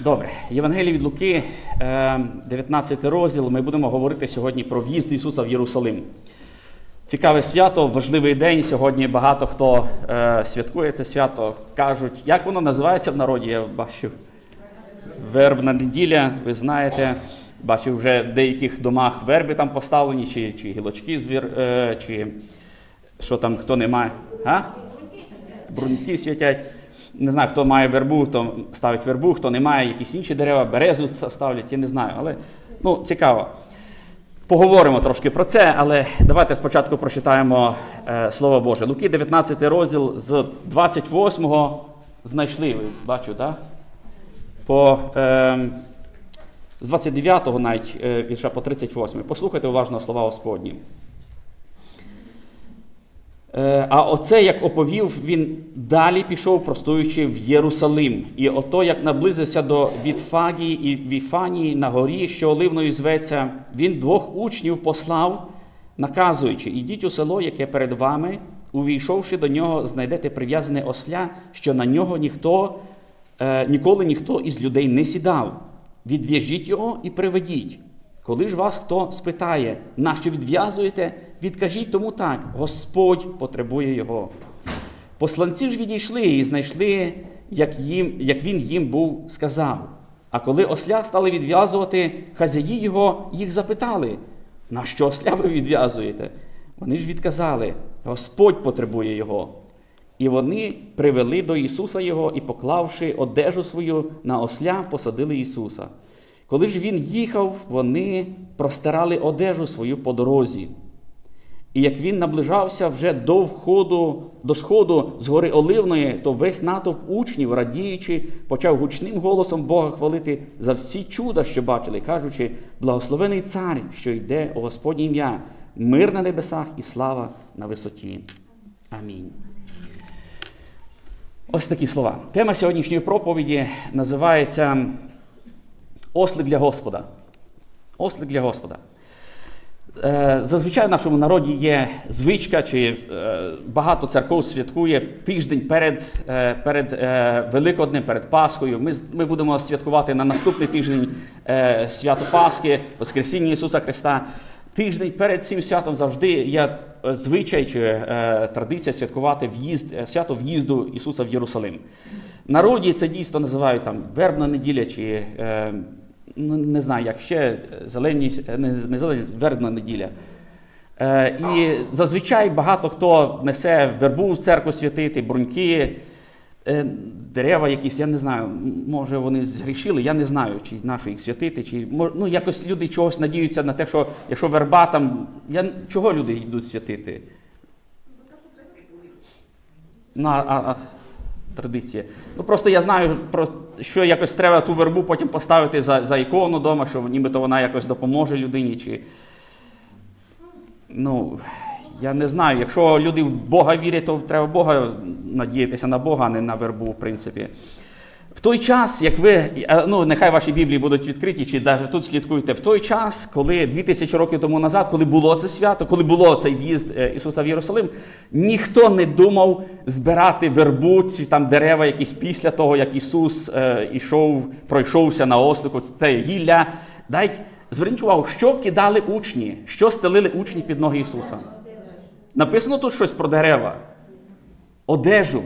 Добре, Євангелія від Луки, е, 19 розділ. Ми будемо говорити сьогодні про в'їзд Ісуса в Єрусалим. Цікаве свято, важливий день. Сьогодні багато хто е, святкує це свято. Кажуть, як воно називається в народі, я бачив. Вербна неділя, ви знаєте, бачив вже в деяких домах верби там поставлені, чи, чи гілочки з вір, е, чи що там хто не має. Бруньки святять. Не знаю, хто має вербу, хто ставить вербу, хто не має якісь інші дерева, березу ставлять, я не знаю. Але ну, цікаво. Поговоримо трошки про це, але давайте спочатку прочитаємо е, Слово Боже. Луки, 19 розділ з 28-го знайшли, ви бачу, так? По, е, з 29-го навіть е, по 38. Послухайте уважно слова Господні. Е, А оце, як оповів, він далі пішов, простуючи в Єрусалим. І ото, як наблизився до Вітфагії і Віфанії на горі, що оливною зветься, він двох учнів послав, наказуючи: ідіть у село, яке перед вами, увійшовши до нього, знайдете прив'язане осля, що на нього ніхто, е, ніколи ніхто із людей не сідав. Відв'яжіть його і приведіть. Коли ж вас хто спитає, нащо відв'язуєте, відкажіть тому так: Господь потребує його. Посланці ж відійшли і знайшли, як, їм, як він їм був сказав. А коли осля стали відв'язувати, хазяї його їх запитали, на що осля ви відв'язуєте? Вони ж відказали: Господь потребує його. І вони привели до Ісуса Його і, поклавши одежу свою на осля, посадили Ісуса. Коли ж він їхав, вони простирали одежу свою по дорозі. І як він наближався вже до входу, до сходу з гори Оливної, то весь натовп учнів, радіючи, почав гучним голосом Бога хвалити за всі чуда, що бачили, кажучи: благословений цар, що йде у Господнє ім'я, мир на небесах і слава на висоті. Амінь. Ось такі слова. Тема сьогоднішньої проповіді називається Ослик для Господа. Ослик для Господа. Е, Зазвичай в нашому народі є звичка, чи е, багато церков святкує тиждень перед е, перед Великоднем, перед Пасхою. Ми, ми будемо святкувати на наступний тиждень свято Пасхи, Воскресіння Ісуса Христа. Тиждень перед цим святом завжди є звичай чи традиція святкувати в'їзд, свято в'їзду Ісуса в Єрусалим. Народі це дійсно називають там вербна неділя чи не знаю, як ще е, зелені, е, не, не зелені, вербна неділя. Е, і зазвичай багато хто несе вербу в церкву святити, бруньки, е, дерева якісь, я не знаю, може вони згрішили, я не знаю, чи нащо їх святити, чи ну, якось люди чогось надіються на те, що якщо верба там, я, чого люди йдуть святити? Ну, а, а, традиція. Ну просто я знаю, про що якось треба ту вербу потім поставити за, за ікону вдома, що нібито вона якось допоможе людині. Чи... Ну, я не знаю. Якщо люди в Бога вірять, то треба Бога надіятися на Бога, а не на вербу, в принципі. В той час, як ви, е, ну нехай ваші Біблії будуть відкриті, чи навіть тут слідкуйте, в той час, коли 2000 років тому назад, коли було це свято, коли було цей в'їзд е, Ісуса в Єрусалим, ніхто не думав збирати вербу чи там дерева якісь після того, як Ісус е, ішов, пройшовся на ослику, це гілля. Дай зверніть увагу, що кидали учні, що стелили учні під ноги Ісуса. Написано тут щось про дерева, одежу.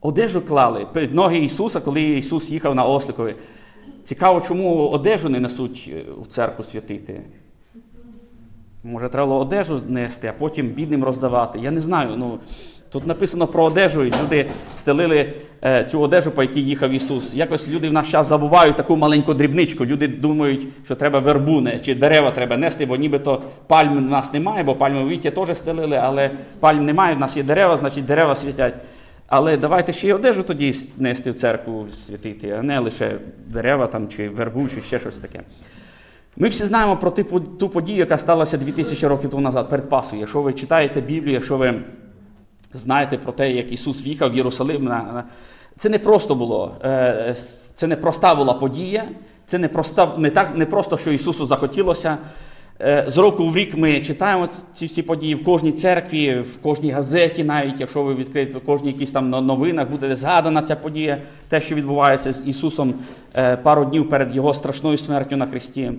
Одежу клали перед ноги Ісуса, коли Ісус їхав на осликові. Цікаво, чому одежу не несуть е, в церкву святити. Може, треба було одежу нести, а потім бідним роздавати. Я не знаю. Ну, тут написано про одежу, і люди стелили е, цю одежу, по якій їхав Ісус. Якось люди в наш час забувають таку маленьку дрібничку. Люди думають, що треба вербу не, чи дерева треба нести, бо нібито пальм в нас немає, бо пальмові віття теж стелили, але пальм немає, в нас є дерева, значить дерева святять. Але давайте ще й одежу тоді нести в церкву святити, а не лише дерева там, чи вербу, чи ще щось таке. Ми всі знаємо про типу, ту подію, яка сталася 2000 років тому назад, перед Пасхою. Якщо ви читаєте Біблію, якщо ви знаєте про те, як Ісус в'їхав в Єрусалим, це не просто було. е, Це не проста була подія, це не, проста, не, так, не просто, що Ісусу захотілося. Е, З року в рік ми читаємо ці всі події в кожній церкві, в кожній газеті, навіть якщо ви відкриєте в кожній якісь там но- новинах, буде згадана ця подія, те, що відбувається з Ісусом е, пару днів перед Його страшною смертю на Христі.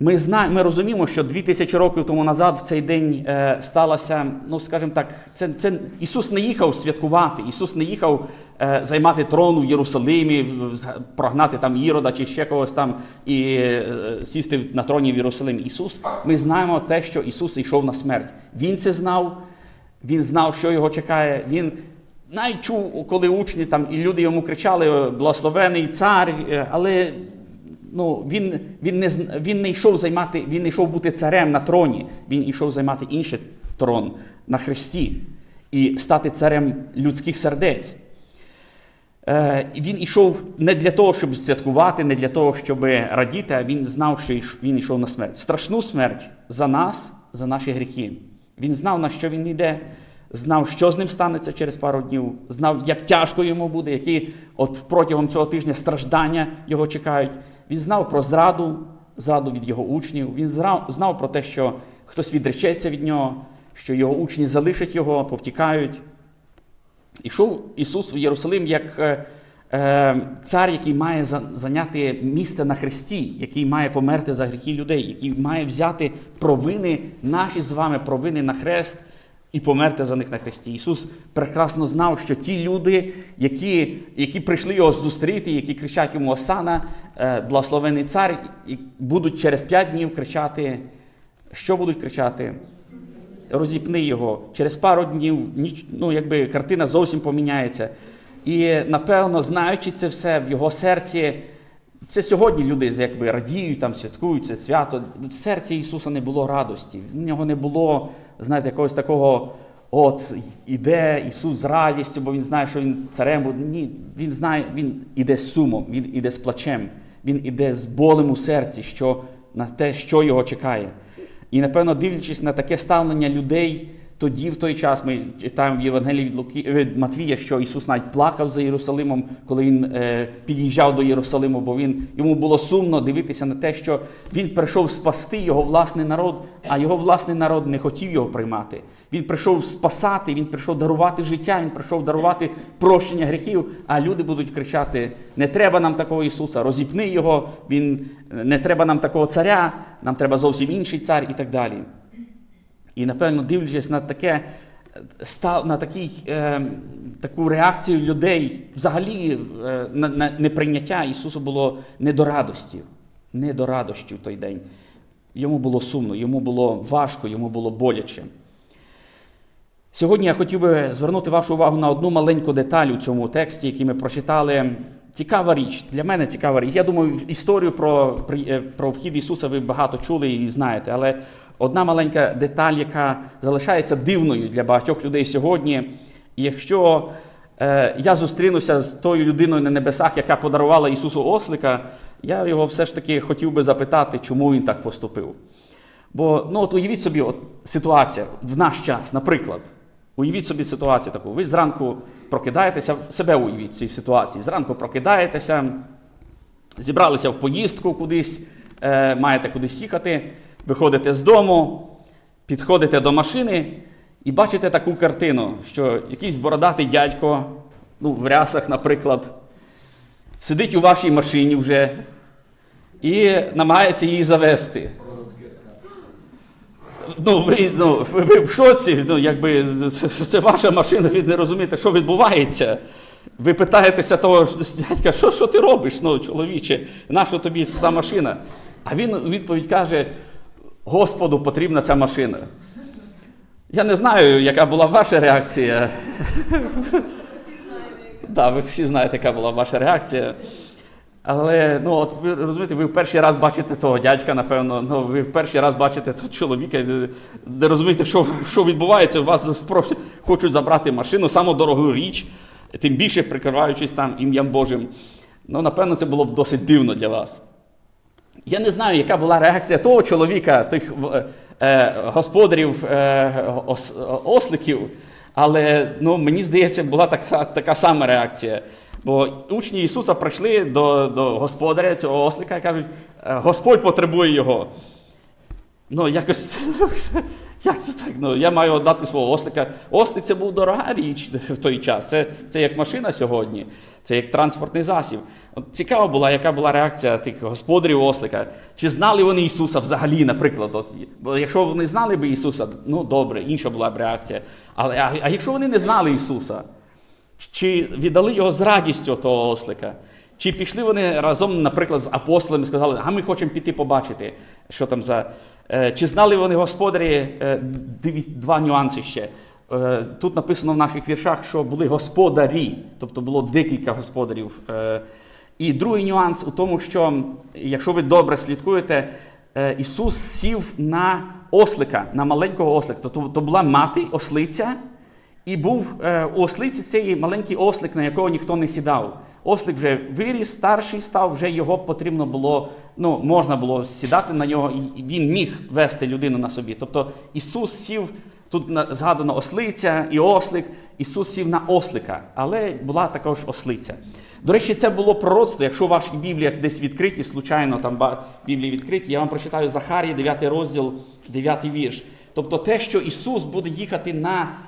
Ми знаємо, ми розуміємо, що 2000 років тому назад в цей день е, сталося, ну скажімо так, це, це Ісус не їхав святкувати, Ісус не їхав е, займати трон в Єрусалимі, прогнати там Ірода чи ще когось там і е, сісти на троні в Єрусалимі. Ісус, ми знаємо те, що Ісус йшов на смерть. Він це знав, Він знав, що його чекає. Він навіть чув, коли учні там і люди йому кричали благословений цар, е, але ну, він, він, не, він не йшов займати, він не йшов бути царем на троні, він йшов займати інший трон на хресті і стати царем людських сердець. Е, він йшов не для того, щоб святкувати, не для того, щоб радіти, а він знав, що він йшов на смерть. Страшну смерть за нас, за наші гріхи. Він знав, на що він йде, знав, що з ним станеться через пару днів, знав, як тяжко йому буде, які от протягом цього тижня страждання його чекають. Він знав про зраду, зраду від його учнів. Він знав про те, що хтось відречеться від нього, що його учні залишать його, повтікають. Ішов Ісус в Єрусалим як е, е, цар, який має за- зайняти місце на хресті, який має померти за гріхи людей, який має взяти провини, наші з вами провини на хрест і померти за них на хресті. Ісус прекрасно знав, що ті люди, які, які прийшли його зустріти, які кричать йому Осана, е, благословений цар, і будуть через п'ять днів кричати, що будуть кричати? розіпни його. Через пару днів ну, якби картина зовсім поміняється. І напевно, знаючи це все в його серці, це сьогодні люди якби радіють, там святкують це свято. В серці Ісуса не було радості. В нього не було, знаєте, якогось такого. От іде Ісус з радістю, бо Він знає, що Він царем. Ні, Він знає, Він іде з сумом, Він іде з плачем, Він іде з болем у серці, що на те, що його чекає. І напевно, дивлячись на таке ставлення людей, тоді в той час ми читаємо в Євангелії від Луки від Матвія, що Ісус навіть плакав за Єрусалимом, коли він е, під'їжджав до Єрусалиму, бо він йому було сумно дивитися на те, що він прийшов спасти його власний народ, а його власний народ не хотів його приймати. Він прийшов спасати, він прийшов дарувати життя, він прийшов дарувати прощення гріхів. А люди будуть кричати: не треба нам такого Ісуса, розіпни його, він не треба нам такого царя, нам треба зовсім інший цар і так далі. І напевно, дивлячись на таке, став на такий, е, таку реакцію людей, взагалі е, на, на неприйняття Ісусу було не до радості, не до радості в той день. Йому було сумно, йому було важко, йому було боляче. Сьогодні я хотів би звернути вашу увагу на одну маленьку деталь у цьому тексті, який ми прочитали. Цікава річ, для мене цікава річ. Я думаю, історію про, е, про вхід Ісуса ви багато чули і знаєте, але одна маленька деталь, яка залишається дивною для багатьох людей сьогодні. Якщо е, я зустрінуся з тою людиною на небесах, яка подарувала Ісусу ослика, я його все ж таки хотів би запитати, чому він так поступив. Бо ну от уявіть собі, от ситуація в наш час, наприклад. Уявіть собі ситуацію таку. Ви зранку прокидаєтеся, себе уявіть в цій ситуації. Зранку прокидаєтеся, зібралися в поїздку кудись, е, маєте кудись їхати, виходите з дому, підходите до машини і бачите таку картину, що якийсь бородатий дядько, ну, в рясах, наприклад, сидить у вашій машині вже і намагається її завести. Ну, ви, ну, ви, в шоці, ну, якби це ваша машина, ви не розумієте, що відбувається. Ви питаєтеся того дядька, що, що ти робиш, ну, чоловіче, наша тобі та машина? А він у відповідь каже: Господу потрібна ця машина. Я не знаю, яка була ваша реакція. Так, ви всі знаєте, яка була ваша реакція. Але ну, от ви розумієте, ви в перший раз бачите того дядька, напевно, ну, ви в перший раз бачите того чоловіка, де, розумієте, що, що відбувається, у вас хочуть забрати машину, саму дорогу річ, тим більше прикриваючись там ім'ям Божим. Ну, напевно, це було б досить дивно для вас. Я не знаю, яка була реакція того чоловіка, тих е, господарів е, ос, осликів, але ну, мені здається, була така, така сама реакція. Бо учні Ісуса прийшли до, до господаря цього ослика і кажуть, «Е, Господь потребує його. Ну, якось. Як це так? Ну, я маю дати свого ослика. Ослик це був дорога річ в той час. Це, це як машина сьогодні, це як транспортний засіб. От цікаво була, яка була реакція тих господарів ослика. Чи знали вони Ісуса взагалі, наприклад? От, бо якщо вони знали б Ісуса, ну добре, інша була б реакція. Але а, а якщо вони не знали Ісуса, чи віддали його з радістю того ослика? Чи пішли вони разом, наприклад, з апостолами і сказали, а ми хочемо піти побачити, що там за. Е, Чи знали вони господарі? Е, Два нюанси ще. Е, Тут написано в наших віршах, що були господарі, тобто було декілька господарів. І другий нюанс у тому, що якщо ви добре слідкуєте, Ісус сів на ослика, на маленького ослика. Тобто то була мати, ослиця, і був у ослиці цей маленький ослик, на якого ніхто не сідав. Ослик вже виріс, старший став, вже його потрібно було, ну, можна було сідати на нього, і він міг вести людину на собі. Тобто Ісус сів, тут згадано ослиця і ослик, Ісус сів на ослика, але була також ослиця. До речі, це було пророцтво. Якщо в ваших Бібліях десь відкриті, случайно там Біблії відкриті, я вам прочитаю Захарії, 9 розділ, 9 вірш. Тобто те, що Ісус буде їхати на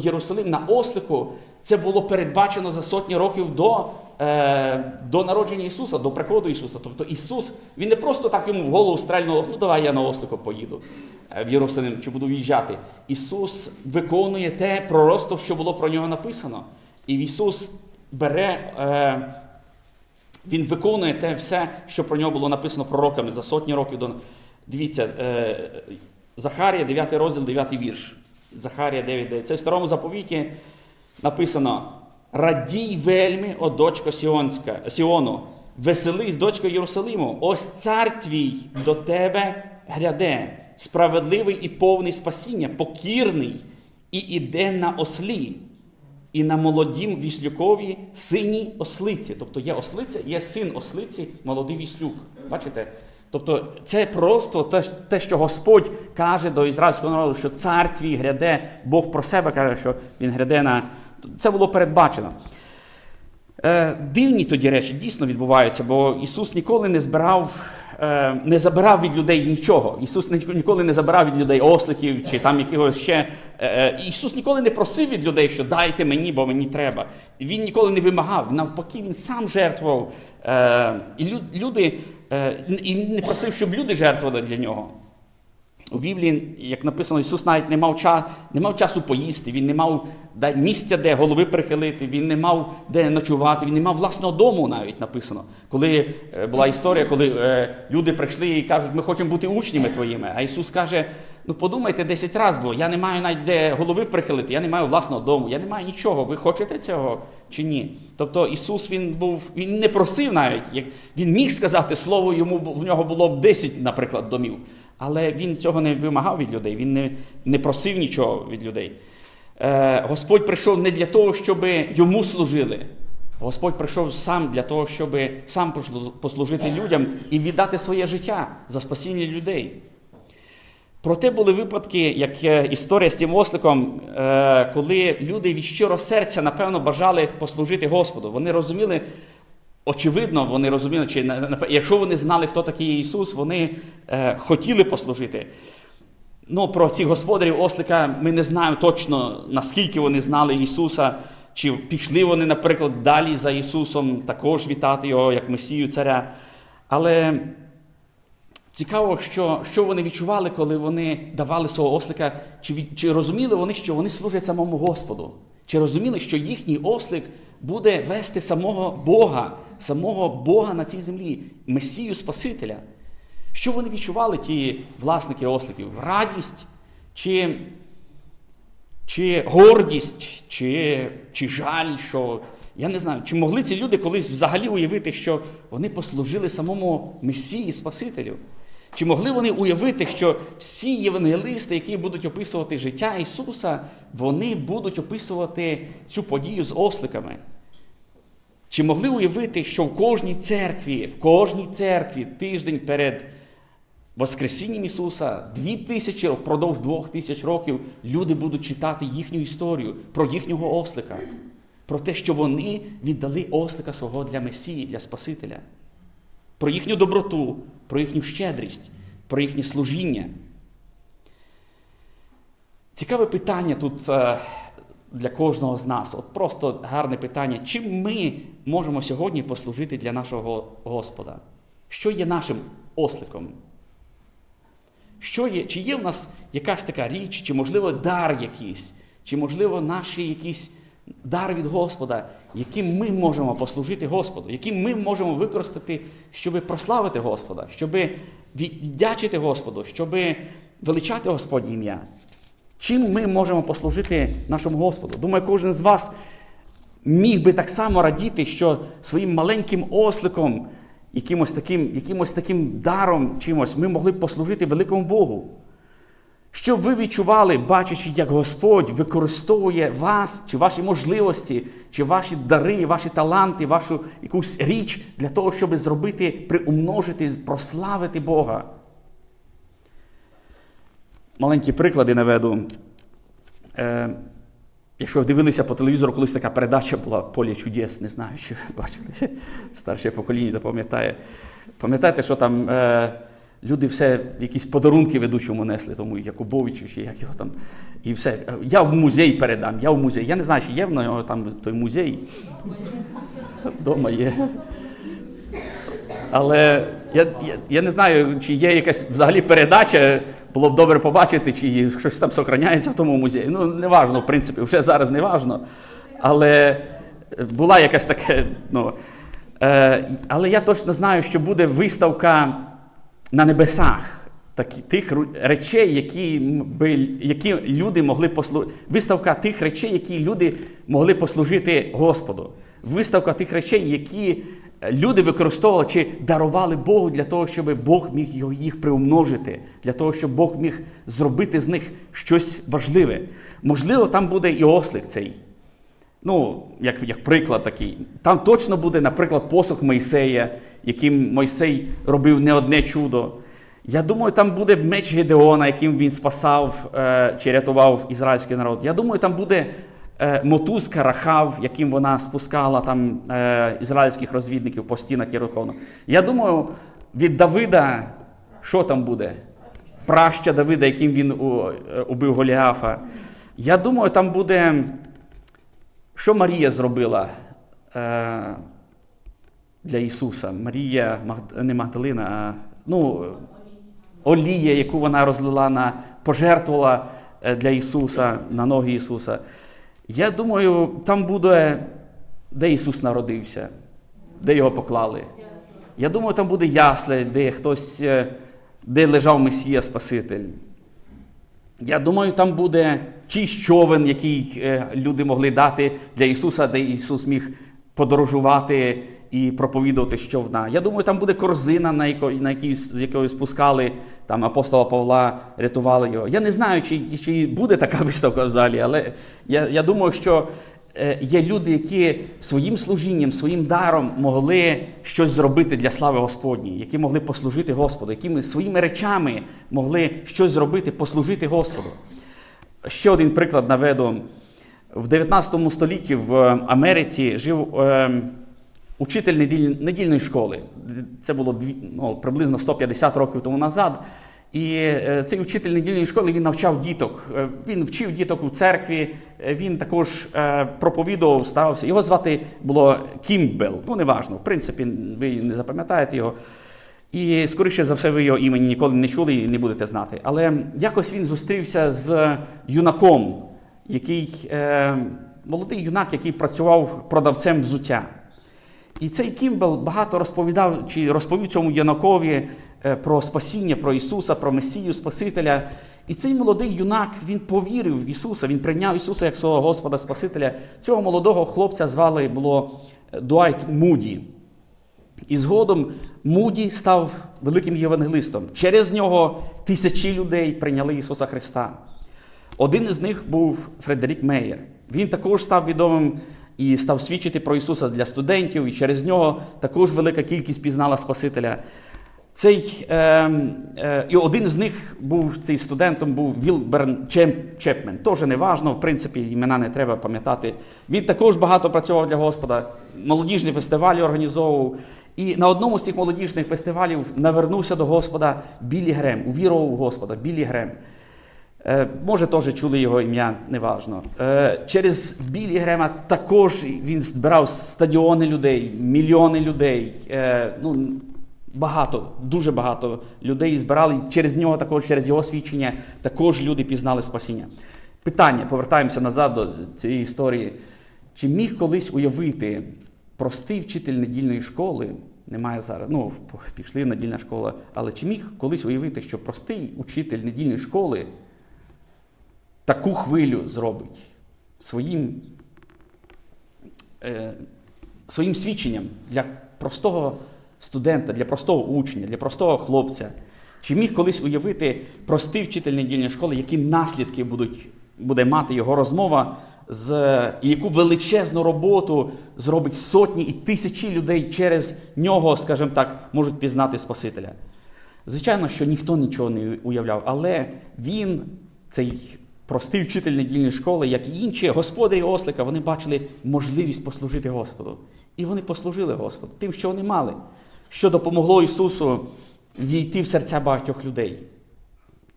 Єрусалим на ослику, це було передбачено за сотні років до, е, до народження Ісуса, до приходу Ісуса. Тобто Ісус, Він не просто так йому в голову стрельнув, ну давай я на ослику поїду е, в Єрусалим чи буду в'їжджати. Ісус виконує те пророцтво, що було про нього написано. І Ісус бере. Е, він виконує те все, що про нього було написано пророками за сотні років до. Дивіться, Захарія, 9 розділ, 9 вірш. Захарія 9, 9. Це в старому заповіті написано: Радій вельми, о дочко Сіонська, Сіону, веселись, дочко Єрусалиму, ось цар твій до тебе гряде, справедливий і повний спасіння, покірний і іде на ослі і на молодім віслюкові синій ослиці. Тобто є ослиця, є син ослиці, молодий віслюк. Бачите? Тобто це просто те, те, що Господь каже до ізраїльського народу, що цар твій гряде, Бог про себе каже, що він гряде на. Це було передбачено. Е, дивні тоді речі дійсно відбуваються, бо Ісус ніколи не збирав, е, не забирав від людей нічого. Ісус ніколи не забирав від людей осликів чи там якогось ще. Е, Ісус ніколи не просив від людей, що дайте мені, бо мені треба. Він ніколи не вимагав. Навпаки, він сам жертвував. Е, і лю- люди, е, і не просив, щоб люди жертвували для нього. У Біблії, як написано, Ісус навіть не мав, ча, не мав часу поїсти, Він не мав місця, де голови прихилити, Він не мав де ночувати, Він не мав власного дому навіть написано. Коли е, була історія, коли люди прийшли і кажуть, ми хочемо бути учнями твоїми. А Ісус каже: ну подумайте 10 разів, бо я не маю навіть де голови прихилити, я не маю власного дому, я не маю нічого. Ви хочете цього чи ні? Тобто Ісус Він був, Він не просив навіть, як Він міг сказати слово, йому в нього було б 10, наприклад, домів. Але він цього не вимагав від людей, він не, не просив нічого від людей. Е, Господь прийшов не для того, щоб йому служили. Господь прийшов сам для того, щоб сам послужити людям і віддати своє життя за спасіння людей. Проте були випадки, як е, історія з цим осликом, е, коли люди від щирого серця, напевно, бажали послужити Господу. Вони розуміли, очевидно, вони розуміли, чи якщо вони знали, хто такий Ісус, вони е, хотіли послужити. Ну, про цих господарів ослика ми не знаємо точно, наскільки вони знали Ісуса, чи пішли вони, наприклад, далі за Ісусом, також вітати Його як Месію Царя. Але цікаво, що, що вони відчували, коли вони давали свого ослика, чи, від- чи розуміли вони, що вони служать самому Господу? Чи розуміли, що їхній ослик буде вести самого Бога, самого Бога на цій землі, Месію Спасителя? Що вони відчували, ті власники осликів? Радість чи, чи гордість, чи, чи жаль, що я не знаю, чи могли ці люди колись взагалі уявити, що вони послужили самому Месії Спасителю? Чи могли вони уявити, що всі євангелисти, які будуть описувати життя Ісуса, вони будуть описувати цю подію з осликами? Чи могли уявити, що в кожній церкві, в кожній церкві тиждень перед Воскресінням Ісуса, дві тисячі впродовж двох тисяч років люди будуть читати їхню історію про їхнього ослика, про те, що вони віддали ослика свого для Месії, для Спасителя, про їхню доброту, про їхню щедрість. про їхнє служіння. Цікаве питання тут е, для кожного з нас. От просто гарне питання. Чим ми можемо сьогодні послужити для нашого Господа? Що є нашим осликом? Що є, Чи є в нас якась така річ, чи, можливо, дар якийсь, чи, можливо, наш якийсь дар від Господа, яким ми можемо послужити Господу, яким ми можемо використати, щоб прославити Господа, щоб віддячити Господу, щоб величати Господнє ім'я? Чим ми можемо послужити нашому Господу? Думаю, кожен з вас міг би так само радіти, що своїм маленьким осликом, якимось таким, якимось таким даром чимось, ми могли б послужити великому Богу. Щоб ви відчували, бачачи, як Господь використовує вас, чи ваші можливості, чи ваші дари, ваші таланти, вашу якусь річ для того, щоб зробити, приумножити, прославити Бога. Маленькі приклади наведу. Е, якщо дивилися по телевізору, колись така передача була Поле чудес, не знаю, чи ви бачили. Старше покоління пам'ятає. Пам'ятаєте, що там е, люди все якісь подарунки ведучому несли, тому Якубовичу, чи як його там. І все. Я в музей передам, я в музей. Я не знаю, чи є в нього там той музей. Дома є. Але я, я, я не знаю, чи є якась взагалі передача, було б добре побачити, чи щось там сохраняється в тому музеї. Ну, не важно, в принципі, вже зараз не важно. Але була якась така. Ну, е, але я точно знаю, що буде виставка на небесах такі, тих речей, які би, які люди могли послужити. Виставка тих речей, які люди могли послужити Господу. Виставка тих речей, які люди використовували чи дарували Богу для того, щоб Бог міг їх приумножити, для того, щоб Бог міг зробити з них щось важливе. Можливо, там буде і ослик цей. Ну, як як приклад такий. Там точно буде, наприклад, посох Мойсея, яким Мойсей робив не одне чудо. Я думаю, там буде меч Гедеона, яким він спасав е, чи рятував ізраїльський народ. Я думаю, там буде е, мотузка Рахав, яким вона спускала там е, ізраїльських розвідників по стінах Єрихону. Я думаю, від Давида, що там буде? Праща Давида, яким він убив Голіафа. Я думаю, там буде. Що Марія зробила е, для Ісуса? Марія не Магдалина, а ну, олія, яку вона розлила на пожертвувала для Ісуса, на ноги Ісуса. Я думаю, там буде, де Ісус народився, де його поклали. Я думаю, там буде ясле, де хтось, де лежав Месія Спаситель. Я думаю, там буде чийсь човен, який люди могли дати для Ісуса, де Ісус міг подорожувати і проповідувати з човна. Я думаю, там буде корзина, на якої, на якій, з якої спускали там апостола Павла, рятували його. Я не знаю, чи чи буде така виставка в залі, але я, я думаю, що є люди, які своїм служінням, своїм даром могли щось зробити для слави Господній, які могли послужити Господу, які своїми речами могли щось зробити, послужити Господу. Ще один приклад наведу. В 19 столітті в Америці жив е, учитель неділь, недільної школи. Це було ну, приблизно 150 років тому назад. І е, цей учитель недільної школи він навчав діток. Е, він вчив діток у церкві, е, він також проповідував, ставився. Його звати було Кімбел. Ну, неважно, в принципі, ви не запам'ятаєте його. І, скоріше за все, ви його імені ніколи не чули і не будете знати. Але якось він зустрівся з юнаком, який молодий юнак, який працював продавцем взуття. І цей Кімбел багато розповідав чи розповів цьому юнакові про спасіння, про Ісуса, про Месію Спасителя. І цей молодий юнак він повірив в Ісуса, він прийняв Ісуса як свого Господа Спасителя. Цього молодого хлопця звали було Дуайт Муді. І згодом Муді став великим євангелистом. Через нього тисячі людей прийняли Ісуса Христа. Один із них був Фредерік Мейєр. Він також став відомим і став свідчити про Ісуса для студентів, і через нього також велика кількість пізнала Спасителя. Цей, е, е, І один з них був цей студентом був Вілберн Чепмен. Теж не в принципі, імена не треба пам'ятати. Він також багато працював для Господа, молодіжні фестивалі організовував. І на одному з цих молодіжних фестивалів навернувся до Господа Білі Грем, увірував у Господа Білі Грем. Е, може, теж чули його ім'я, неважно. Е, через Білі Грема також він збирав стадіони людей, мільйони людей. Е, ну, багато, дуже багато людей збирали. Через нього, також, через його свідчення, також люди пізнали спасіння. Питання, повертаємося назад до цієї історії. Чи міг колись уявити простий вчитель недільної школи, немає зараз, ну, пішли недільна школа, але чи міг колись уявити, що простий учитель недільної школи таку хвилю зробить своїм, е, своїм свідченням для простого студента, для простого учня, для простого хлопця. Чи міг колись уявити простий вчитель недільної школи, які наслідки будуть, буде мати його розмова, з, і яку величезну роботу зробить сотні і тисячі людей через нього, скажімо так, можуть пізнати Спасителя? Звичайно, що ніхто нічого не уявляв, але він, цей простий вчитель недільної школи, як і інші господарі ослика, вони бачили можливість послужити Господу. І вони послужили Господу тим, що вони мали, що допомогло Ісусу війти в серця багатьох людей.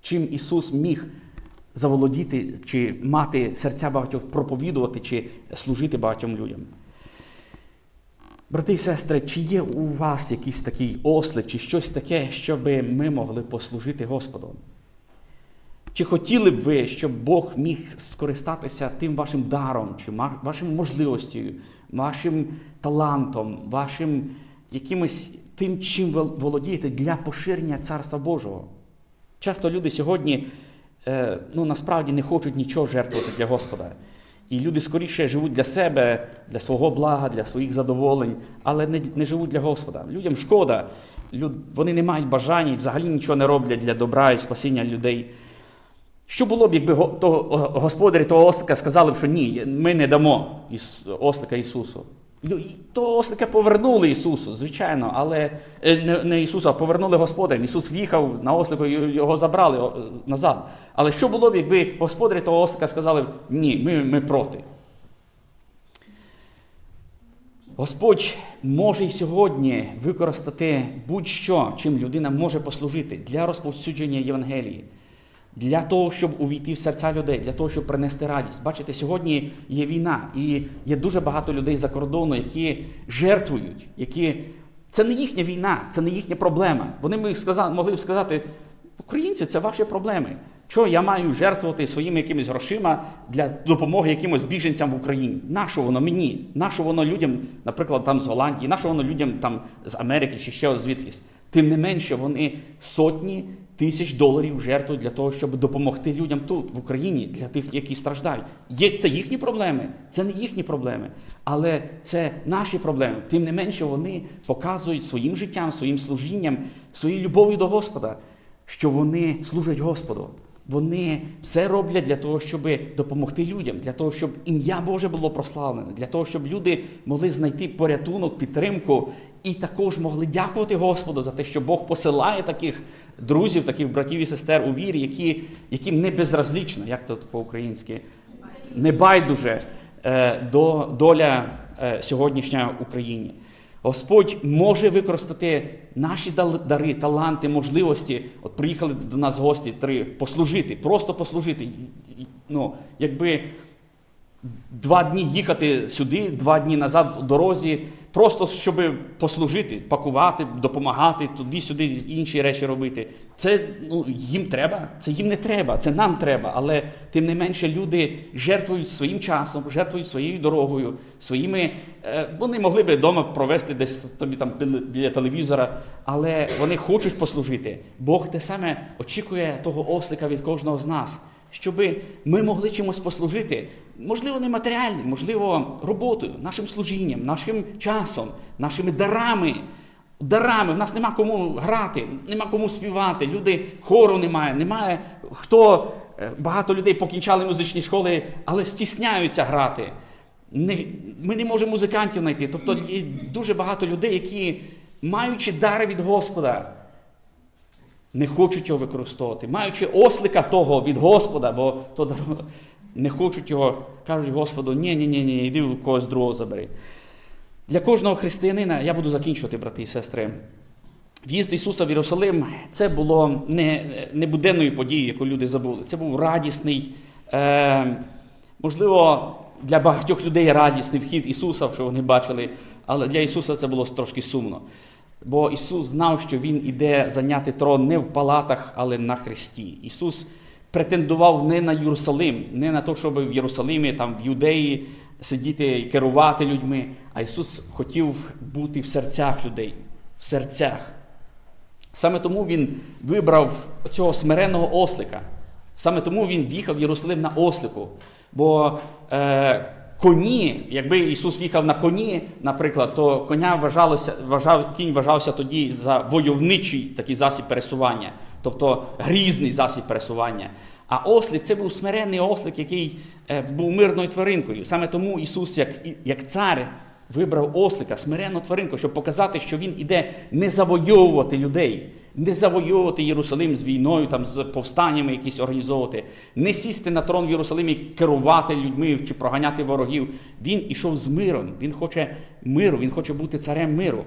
Чим Ісус міг заволодіти чи мати серця багатьох, проповідувати чи служити багатьом людям. Брати і сестри, чи є у вас якийсь такий ослик, чи щось таке, щоб ми могли послужити Господу? Чи хотіли б ви, щоб Бог міг скористатися тим вашим даром, чи вашим можливостю, вашим талантом, вашим якимось тим, чим володієте для поширення Царства Божого? Часто люди сьогодні е, ну, насправді не хочуть нічого жертвувати для Господа. І люди скоріше живуть для себе, для свого блага, для своїх задоволень, але не, не живуть для Господа. Людям шкода, люд, вони не мають бажання і взагалі нічого не роблять для добра і спасіння людей. Що було б, якби го- господарі того ослика сказали б, що ні, ми не дамо ослика Ісусу. І того ослика повернули Ісусу, звичайно, але е, не, не Ісусу, а повернули господарям. Ісус в'їхав на ослику, його забрали назад. Але що було б, якби господарі того ослика сказали ні, ми, ми проти. Господь може і сьогодні використати будь-що, чим людина може послужити для розповсюдження Євангелії, для того, щоб увійти в серця людей, для того, щоб принести радість. Бачите, сьогодні є війна, і є дуже багато людей за кордону, які жертвують, які це не їхня війна, це не їхня проблема. Вони могли б сказати, українці, це ваші проблеми. Що я маю жертвувати своїми якимись грошима для допомоги якимось біженцям в Україні? Нащо воно мені? Нащо воно людям, наприклад, там з Голландії, нащо воно людям там з Америки чи ще звідкись? Тим не менше, вони сотні тисяч доларів жертвують для того, щоб допомогти людям тут, в Україні, для тих, які страждають. Є це їхні проблеми, це не їхні проблеми, але це наші проблеми. Тим не менше, вони показують своїм життям, своїм служінням, своєю любов'ю до Господа, що вони служать Господу. Вони все роблять для того, щоб допомогти людям, для того, щоб ім'я Боже було прославлене, для того, щоб люди могли знайти порятунок, підтримку і також могли дякувати Господу за те, що Бог посилає таких друзів, таких братів і сестер у вірі, які, яким не безразлічно, як тут по-українськи, не байдуже е, до доля е, сьогоднішня Україні. Господь може використати наші дари, таланти, можливості. От приїхали до нас гості три послужити, просто послужити. Ну, якби два дні їхати сюди, два дні назад у дорозі, просто щоб послужити, пакувати, допомагати, туди-сюди інші речі робити. Це ну, їм треба, це їм не треба, це нам треба. Але тим не менше люди жертвують своїм часом, жертвують своєю дорогою, своїми. Е, вони могли би вдома провести десь тобі там біля- телевізора, але вони хочуть послужити. Бог те саме очікує того ослика від кожного з нас щоб ми могли чимось послужити, можливо, не матеріальним, можливо, роботою, нашим служінням, нашим часом, нашими дарами. Дарами, в нас нема кому грати, нема кому співати, люди хору немає, немає хто. е, Багато людей покінчали музичні школи, але стісняються грати. Не, ми не можемо музикантів знайти. Тобто є дуже багато людей, які, маючи дари від Господа, не хочуть його використовувати, маючи ослика того від Господа, бо то не хочуть його, кажуть Господу, ні, ні, ні, ні, йди в когось другого забери. Для кожного християнина, я буду закінчувати, брати і сестри. В'їзд Ісуса в Єрусалим це було не, не буденною подією, яку люди забули. Це був радісний, е, можливо, для багатьох людей радісний вхід Ісуса, що вони бачили, але для Ісуса це було трошки сумно. Бо Ісус знав, що Він іде зайняти трон не в палатах, але на хресті. Ісус претендував не на Єрусалим, не на те, щоб в Єрусалимі, там, в Юдеї сидіти і керувати людьми, а Ісус хотів бути в серцях людей, в серцях. Саме тому Він вибрав цього смиреного ослика. Саме тому Він в'їхав в Єрусалим на ослику. Бо е, коні, якби Ісус в'їхав на коні, наприклад, то коня вважалося, вважав, кінь вважався тоді за войовничий такий засіб пересування, тобто грізний засіб пересування. А ослик це був смиренний ослик, який е, був мирною тваринкою. Саме тому Ісус, як, як цар, вибрав ослика, смиренну тваринку, щоб показати, що Він іде не завойовувати людей, не завойовувати Єрусалим з війною, там, з повстаннями якісь організовувати, не сісти на трон в Єрусалимі, керувати людьми чи проганяти ворогів. Він ішов з миром, він хоче миру, він хоче бути царем миру.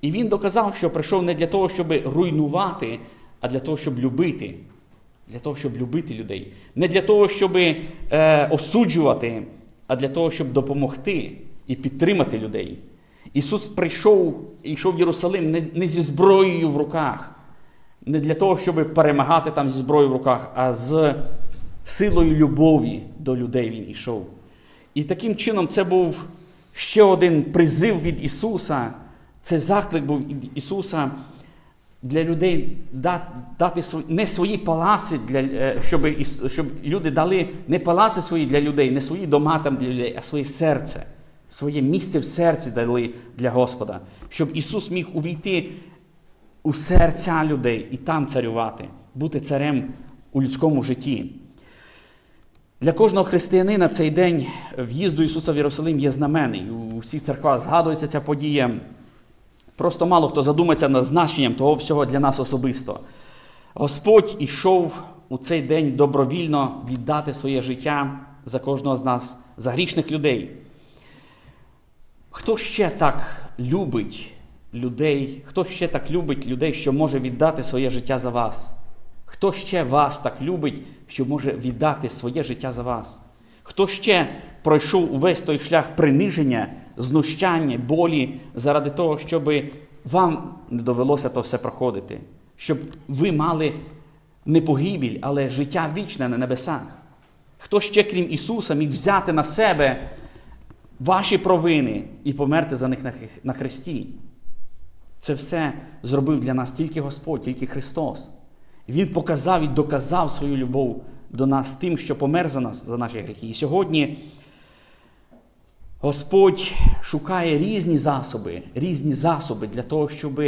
І він доказав, що прийшов не для того, щоб руйнувати, а для того, щоб любити. Для того, щоб любити людей. Не для того, щоб е, осуджувати, а для того, щоб допомогти і підтримати людей. Ісус прийшов і йшов в Єрусалим не, не зі зброєю в руках, не для того, щоб перемагати там зі зброєю в руках, а з силою любові до людей Він ішов. І таким чином це був ще один призив від Ісуса. Це заклик був від Ісуса для людей дати не свої палаци, для, е, щоб, щоб люди дали не палаци свої для людей, не свої дома там для людей, а своє серце, своє місце в серці дали для Господа, щоб Ісус міг увійти у серця людей і там царювати, бути царем у людському житті. Для кожного християнина цей день в'їзду Ісуса в Єрусалим є знаменний. У всіх церквах згадується ця подія. Просто мало хто задумається над значенням того всього для нас особисто. Господь ішов у цей день добровільно віддати своє життя за кожного з нас, за грішних людей. Хто ще так любить людей, хто ще так любить людей, що може віддати своє життя за вас? Хто ще вас так любить, що може віддати своє життя за вас? Хто ще пройшов увесь той шлях приниження, знущання, болі заради того, щоб вам не довелося то все проходити, щоб ви мали не погибіль, але життя вічне на небесах? Хто ще, крім Ісуса, міг взяти на себе ваші провини і померти за них на Христі? Це все зробив для нас тільки Господь, тільки Христос. Він показав і доказав свою любов до нас тим, що помер за нас, за наші гріхи. І сьогодні Господь шукає різні засоби, різні засоби для того, щоб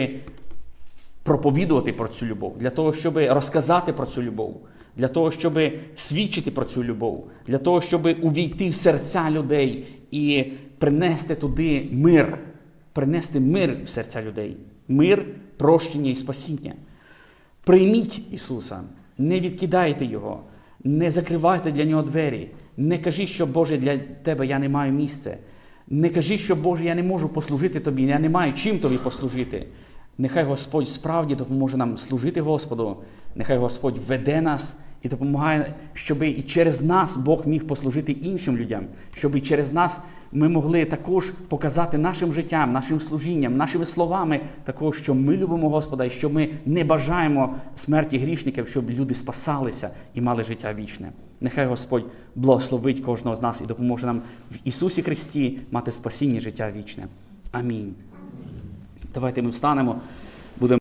проповідувати про цю любов, для того, щоб розказати про цю любов, для того, щоб свідчити про цю любов, для того, щоб увійти в серця людей і принести туди мир, принести мир в серця людей, мир, прощення і спасіння. Прийміть Ісуса, не відкидайте Його, не закривайте для Нього двері, не кажіть, що Боже, для Тебе я не маю місця. Не кажіть, що Боже, я не можу послужити Тобі, я не маю чим Тобі послужити. Нехай Господь справді допоможе нам служити Господу, нехай Господь веде нас і допомагає, щоб і через нас Бог міг послужити іншим людям, щоб і через нас ми могли також показати нашим життям, нашим служінням, нашими словами, також, що ми любимо Господа і що ми не бажаємо смерті грішників, щоб люди спасалися і мали життя вічне. Нехай Господь благословить кожного з нас і допоможе нам в Ісусі Христі мати спасіння життя вічне. Амінь. Давайте ми встанемо.